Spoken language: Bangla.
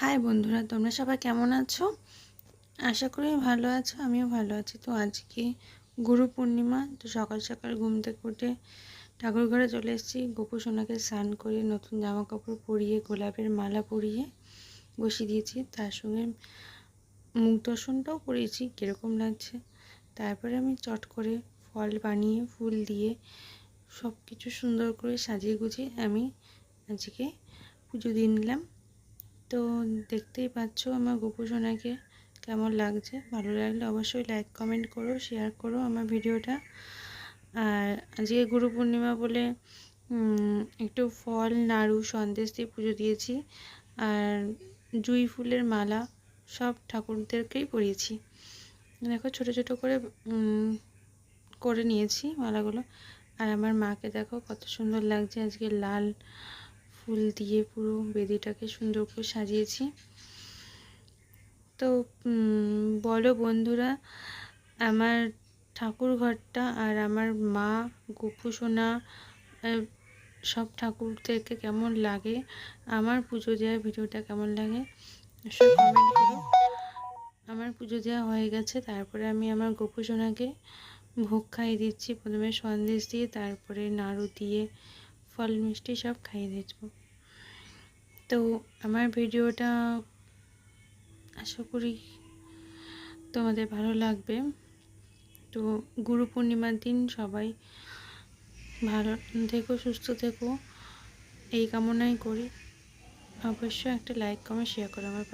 হাই বন্ধুরা, তোমরা সবাই কেমন আছো? আশা করি ভালো আছো, আমিও ভালো আছি। তো আজকে গুরু পূর্ণিমা, তো সকাল সকাল ঘুম থেকে উঠে ঠাকুর ঘরে চলে এসেছি। গোপু সোনাকে স্নান করে নতুন জামা কাপড় পরিয়ে, গোলাপের মালা পরিয়ে বসিয়ে দিয়েছি। তার সঙ্গে মুখ দর্শনটাও করেছি কীরকম লাগছে? তারপরে আমি চট করে ফল বানিয়ে, ফুল দিয়ে সব কিছু সুন্দর করে সাজিয়ে গুছিয়ে আমি আজকে পুজো দিয়ে নিলাম। তো দেখতেই পাচ্ছ আমার গোপুসোনাকে কেমন লাগছে। ভালো লাগলে অবশ্যই লাইক কমেন্ট করো শেয়ার করো আমার ভিডিওটা। আর আজকে গুরু পূর্ণিমা বলে একটু ফল, নাড়ু, সন্দেশ দিয়ে পুজো দিয়েছি। আর জুই ফুলের মালা সব ঠাকুরদেরকেই পরিয়েছি। দেখো ছোট ছোট করে করে নিয়েছি মালাগুলো। আর আমার মাকে দেখো কত সুন্দর লাগছে আজকে লাল ফুল দিয়ে পুরো বেদিটাকে সুন্দর করে সাজিয়েছি। তো বলো বন্ধুরা, আমার ঠাকুর ঘরটা আর আমার মা, গোপু সোনা সব ঠাকুরদেরকে কেমন লাগে, আমার পুজো দেওয়ার ভিডিওটা কেমন লাগে আমার পুজো দেওয়া হয়ে গেছে, তারপরে আমি আমার গোপু সোনাকে ভোগ খাইয়ে দিচ্ছি, প্রথমে সন্দেশ দিয়ে, তারপরে নাড়ু দিয়ে ফল মিষ্টি সব খাইয়ে দিচ্ব তো আমার ভিডিওটা আশা করি তোমাদের ভালো লাগবে। তো গুরু পূর্ণিমার দিন সবাই ভালো থেকো, সুস্থ থেকো। এই কামনাই করি। অবশ্যই একটা লাইক কমেন্ট শেয়ার করো আমার